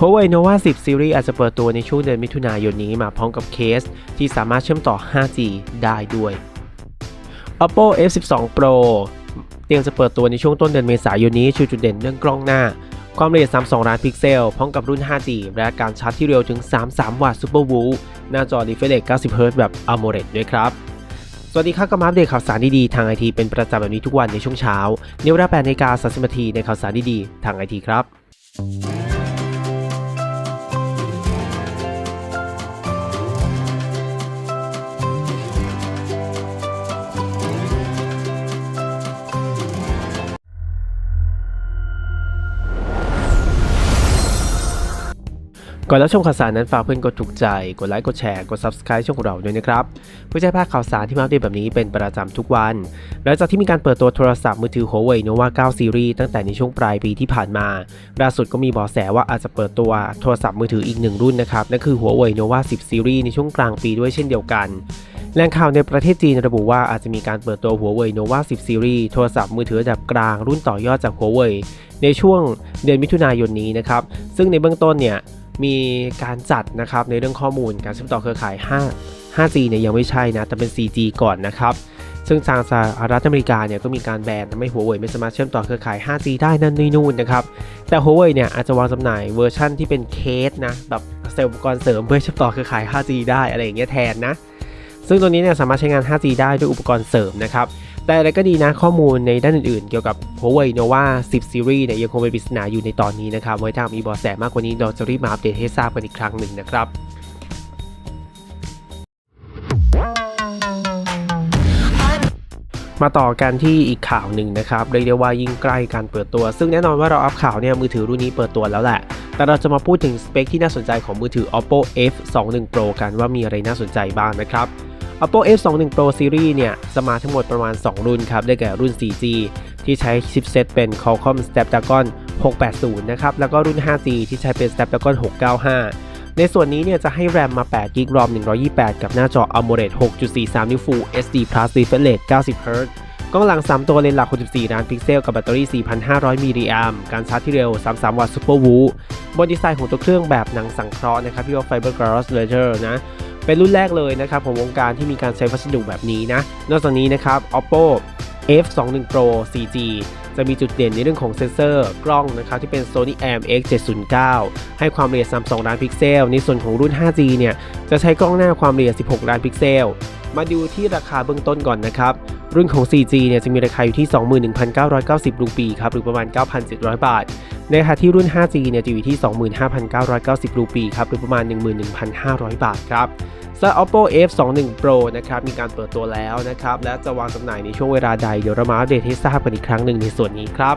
Huawei Nova 10 Series อาจจะเปิดตัวในช่วงเดือนมิถุนายนนี้มาพร้อมกับเคส ที่สามารถเชื่อมต่อ 5G ได้ด้วย Oppo F12 Pro เตรียมจะเปิดตัวในช่วงต้นเดือนเมษายนนี้ชูจุดเด่นเรื่องกล้องหน้า ความละเอียด 32 ล้านพิกเซล พร้อมกับรุ่น 5G และการชาร์จที่เร็วถึง 33 วัตต์ Super w o o หน้าจอ Refresh 90 Hz แบบ AMOLED ด้วยครับ สวัสดีครับก็มาอัปเดตข่าวสารดีๆ ทางไอทีเป็นประจำแบบนี้ทุกวันในช่วงเช้าในเวลา8นาฬิกา30นาทีในข่าวสารดีๆ ทางไอทีครับ ก่อนรับชมข่าวสารนั้นฝากเพื่อนกดถูกใจ กดไลค์ กดแชร์ กด Subscribe ช่องของเราด้วยนะครับ เพื่อจะให้พลาดข่าวสารที่มาอัปเดตแบบนี้เป็นประจำทุกวัน หลังจากที่มีการเปิดตัวโทรศัพท์มือถือ Huawei Nova 9 Series ตั้งแต่ในช่วงปลายปีที่ผ่านมา ล่าสุดก็มีเบาะแสว่าอาจจะเปิดตัวโทรศัพท์มือถืออีกหนึ่งรุ่นนะครับ นั่นคือ Huawei Nova 10 Series ในช่วงกลางปีด้วยเช่นเดียวกันแหล่งข่าวในประเทศจีนระบุว่าอาจจะมีการเปิดตัว Huawei Nova 10 Series โทรศัพท์มือถือระดับกลางรุ่นต่อยอดจาก Huawei ในช่วงเดือนมิถุนายนนี้นะครับ ซึ่งในเบื้องต้นเนี่ย มีการจัดนะครับในเรื่องข้อมูลการเชื่อมต่อเครือข่าย 5 5G เนี่ยยังไม่ใช่นะ แต่เป็น 4G ก่อนนะครับ ซึ่งทางสหรัฐอเมริกาเนี่ยก็มีการแบนทำให้ Huawei ไม่สามารถเชื่อมต่อเครือข่าย 5G ได้นั่นนี่นู่นนะครับ แต่ Huawei เนี่ยอาจจะวางจำหน่ายเวอร์ชั่นที่เป็นเคสนะ แบบเซลล์อุปกรณ์เสริมเพื่อเชื่อมต่อเครือข่าย 5G ได้อะไรอย่างเงี้ยแทนนะ ซึ่งตัวนี้เนี่ยสามารถใช้งาน 5G ได้ด้วยอุปกรณ์เสริมนะครับ แต่อะไรก็ดีนะข้อมูลในด้านอื่นๆ เกี่ยวกับ Huawei Nova 10 Series เนี่ยยังคงเป็นปริศนาอยู่ในตอนนี้นะครับ ไว้ถ้ามีเบาะแสมากกว่านี้เราจะรีบมาอัปเดตให้ทราบกันอีกครั้งหนึ่งนะครับมาต่อกันที่อีกข่าวหนึ่งนะครับเรียกได้ว่ายิ่งใกล้การเปิดตัว ซึ่งแน่นอนว่าเราอัพข่าวเนี่ยมือถือรุ่นนี้เปิดตัวแล้วแหละ แต่เราจะมาพูดถึงสเปคที่น่าสนใจของมือถือ Oppo F21 Pro กันว่ามีอะไรน่าสนใจบ้างนะครับ Oppo F21 Pro Series เนี่ยจะมาทั้งหมดประมาณ 2 รุ่นครับ ได้แก่รุ่น 4G ที่ใช้ชิปเซตเป็น Qualcomm Snapdragon 680 นะครับ แล้วก็รุ่น 5G ที่ใช้เป็น Snapdragon 695 ในส่วนนี้เนี่ยจะให้ RAM มา8 GB ROM 128 กับหน้าจอ AMOLED 6.43 นิ้ว Full HD Plus Refresh Rate 90 Hz กล้องหลัง 3 ตัวเลนส์หลัก 64 ล้านพิกเซล กับแบตเตอรี่ 4,500 มิลลิแอมป์ การชาร์จที่เร็ว 33 วัตต์ Super w o o บนดีไซน์ของตัวเครื่องแบบหนังสังเคราะห์นะครับที่ว่า Fiber Glass Leather นะ เป็นรุ่นแรกเลยนะครับของวงการที่มีการใช้วัสดุแบบนี้นะ นอกจากนี้นะครับ Oppo F21 Pro 4G จะมีจุดเด่นในเรื่องของเซ็นเซอร์ กล้องนะครับที่เป็น Sony IMX 709ให้ความละเอียด 32 ล้านพิกเซล ในส่วนของรุ่น 5G เนี่ย จะใช้กล้องหน้าความละเอียด 16 ล้านพิกเซล มาดูที่ราคาเบื้องต้นก่อนนะครับ รุ่นของ 4G เนี่ยจะมีราคาอยู่ที่ 21,990รูปีครับหรือประมาณ 9,700 บาท ในขณะที่รุ่น 5G เนี่ยจะอยู่ที่ 25,990รูปีครับหรือประมาณ 11,500 บาทครับสำหรับ Oppo F21 Pro นะครับมีการเปิดตัวแล้วนะครับและจะวางจำหน่ายในช่วงเวลาใดเดี๋ยวเรามาอัปเดตให้ทราบกันอีกครั้งหนึ่งในส่วนนี้ครับ